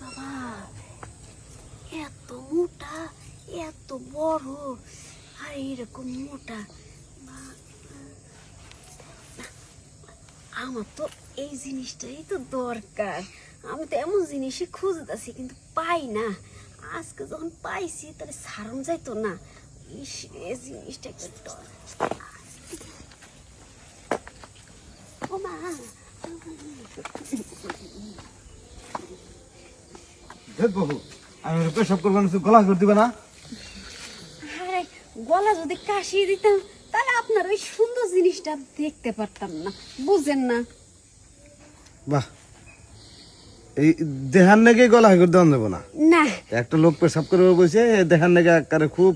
বাবা। এত মোটা, এত বড়, আর এরকম মোটা। আমার তো এই জিনিসটাই তো দরকার। আমি তো এমন জিনিসই খুঁজতেছি, কিন্তু পাই না। আজকে যখন পাইছি, তাহলে সারণ যাইতো না। ইস এই জিনিসটা দর- ও মা। দেখ বাবু আমি পেশাব করব না গলা করে দিবে না? আরে গলা যদি কাশিয়ে দিতাম তাহলে আপনার ওই সুন্দর জিনিসটা দেখতে পারতাম না বুঝেন না। বাহ এই দেহার নাকি গলা করে দেওয়া দেবো না? না। একটা লোক পেশাব করে বসে দেহার নাকি একারে খুব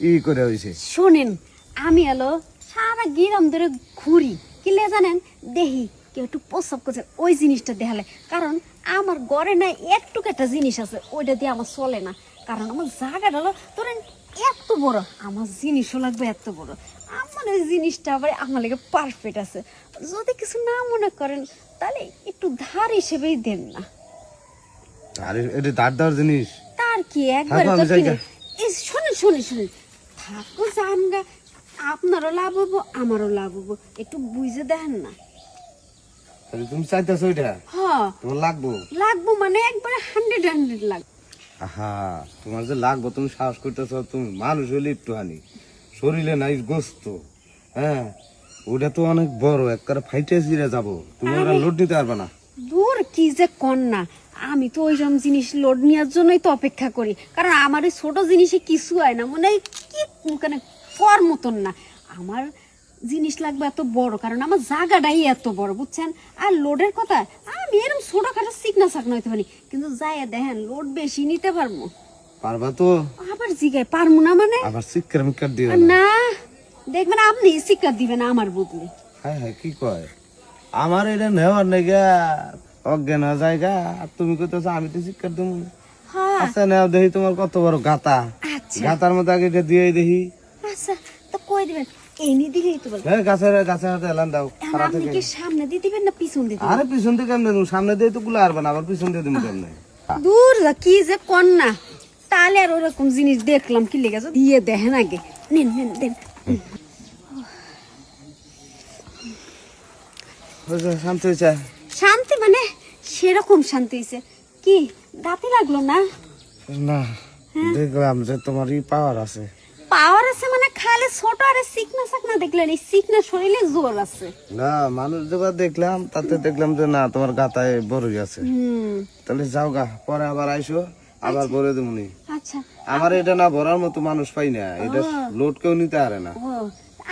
ই করে হয়েছে শোনেন আমি এলো সারা গিরাম ধরে ঘুরি কিলে জানেন? দেহি কেউ একটু প্রস্রাব করছে ওই জিনিসটা দেখালে। কারণ আমার ঘরে না একটুকু একটা জিনিস আছে ওইটা দিয়ে আমার চলে না। কারণ আমার জায়গাটা হলো ধরেন এত বড় আমার জিনিসও লাগবে এত বড়। আমার এই জিনিসটা আবার আমার লেগে পারফেক্ট আছে। যদি কিছু না মনে করেন তাহলে একটু ধার হিসেবেই দেন না। আর এটা দাঁড় দেওয়ার জিনিস? তার কি একবারে তো কিনে এই শোনেন শোনেন শোনেন। থাকো জানগা আপনারও লাভ হব আমারও লাভ হব। একটু বুঝে দেন না। তুমি চাইতেছো ওইটা হ্যাঁ। তোমার লাগবো? লাগবো মানে একবারে হান্ড্রেড হান্ড্রেড লাগবে। আহা তোমার যে লাগবো তুমি সাহস করতেছ তুমি মানুষ হইলে একটুখানি। শরীরে নাই গোস্ত হ্যাঁ? ওটা তো অনেক বড় একবারে ফাইটে চিরে যাব। তুমি ওরা লোড নিতে পারবে না। দূর কি যে কন্যা আমি তো ওইরকম জিনিস লোড নেওয়ার জন্যই তো অপেক্ষা করি। কারণ আমার ছোট জিনিসে কিছু হয় না মানে কি মানে কর মতন না। আমার জিনিস লাগবে এত বড় কারণ আমার জায়গাটাই এত বড় বুঝছেন? আর লোডের কথা আমি এরকম ছোটখাটো সিকনা সাকনা হইতে পারি কিন্তু যাই দেখেন লোড বেশি নিতে পারব। পারবা তো। আবার জিগায় না মানে? আবার দিও না। দেখবেন আপনি শিক্ষা দিবেন আমার বদলে। হ্যাঁ হ্যাঁ কি কয়? আমার এটা নেওয়ার নাকি অজ্ঞান জায়গা আর তুমি কইতেছো আমি তো শিক্ষার দেবো হ্যাঁ। আচ্ছা নেও দেখি তোমার কত বড় গাতা। আচ্ছা। গাতার মধ্যে আগে এটা দিয়ে দেখি। আচ্ছা তো কই দিবেন? এনে দিলেই তো বলবেন হ্যাঁ গাছের গাছের হাতে এলান দাও আপনি কি সামনে দিয়ে দিবেন না পিছন দিয়ে দিবেন? আরে পিছন থেকে কেমনে দেবো? সামনে দিয়ে তো গুলো আরবে না আবার পিছন দিয়ে দিবো কেমনে? দূর কি যে কন্যা। তাহলে আর ওরকম জিনিস দেখলাম কি লেগেছে? দিয়ে দেখেন আগে। নেন নেন দেন। শান্তি হয়েছে। শান্তি মানে সেরকম শান্তি হয়েছে। কি দাঁতে লাগল না? না দেখলাম যে তোমার পাওয়ার আছে। পাওয়ার আছে মানে খালে ছোট আরে সিকনা সাকনা দেখলেন এই সিকনা শরীরে জোর আছে। না মানুষ যেবার দেখলাম তাতে দেখলাম যে না তোমার গাতায় বড়ই আছে। তাহলে যাও গা পরে আবার আইসো আবার ভরে দেবনি আচ্ছা। আমার এটা না ভরার মতো মানুষ পাই না এটা লোড কেউ নিতে পারে না।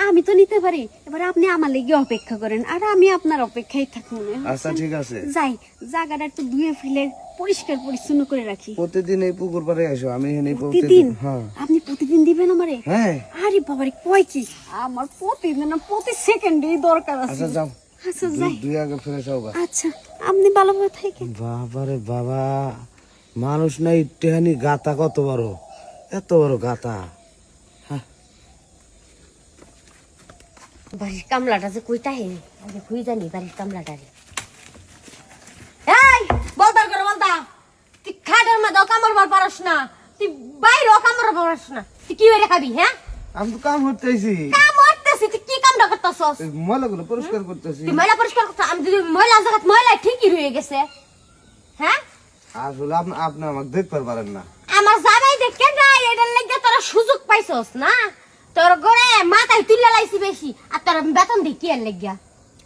আমি তো নিতে পারি। এবার আপনি আমার লেগে অপেক্ষা করেন আর আমি আপনার অপেক্ষায় থাকব আচ্ছা ঠিক আছে। যাই জায়গাটা একটু ধুয়ে ফেলে পরিষ্কার পরিচ্ছন্ন করে রাখি। প্রতিদিন এই পুকুর পাড়ে আসো আমি এখানে প্রতিদিন? হ্যাঁ। আপনি প্রতিদিন দিবেন আমারে? হ্যাঁ। আরে বাবারে কয় কি? আমার প্রতিদিন প্রতি সেকেন্ডেই দরকার আছে। আচ্ছা যাও। আচ্ছা যাই। দুই আগে ফিরে যাও আচ্ছা আপনি ভালোভাবে থাকেন। বাবারে বাবা মানুষ না ইটেহানি গাতা কত বড় এত বড় গাতা। বাড়ির কামলাটা যে কইতা হে আগে কই জানি বাড়ির কামলাটা রে। এই বলতার করে বলতা তুই খাটের মধ্যে কামড় বার পারস না। তুই বাইরেও কামড় পারস না। তুই কি হয়ে খাবি হ্যাঁ? আমি তো কাম করতেছি। কাম করতেছি তুই কি কামটা করতেছস? ময়লাগুলো পরিষ্কার করতেছি। তুই ময়লা পরিষ্কার করতে আমি যদি ময়লা জায়গা ময়লা ঠিকই রয়ে গেছে। হ্যাঁ? আসলে আপনি আপনি আমাকে দেখতে পারেন না। আমার জামাই দেখে না এটার লেগে তোরা সুযোগ পাইছস না? তোর ঘরে মাথায় তুলে লাইছি বেশি আর তোর বেতন দিই কি এর লেগিয়া?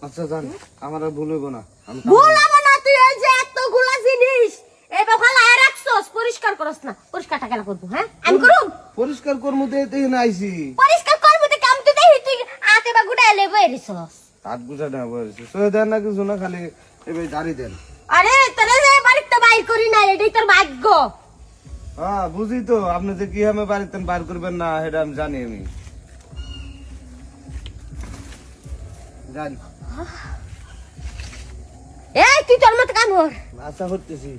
আচ্ছা জান আমার আর ভুল হইব না। কাম- ভুলাবো না তুই এই যে এতগুলা জিনিস এবার ভালো পরিষ্কার করস না। পরিষ্কারটা কেন করব হ্যাঁ? আমি করুম? পরিষ্কার কর্ম তো আইছি। পরিষ্কার করব তো কাম তো দেখি তুই আতে বা গুড়া এলে বইরিছস হাত গুছা না দেন না কিছু না খালি এবার দাঁড়িয়ে দেন। আরে তোরা যে বাড়িতে বাইর করি না এটাই তোর ভাগ্য। হ্যাঁ বুঝি তো আপনি যে কি আমি বাড়িতে বার করবেন না সেটা আমি জানি আমি। জানি এই তুই তোর মতো কাম কর আশা করতেছি।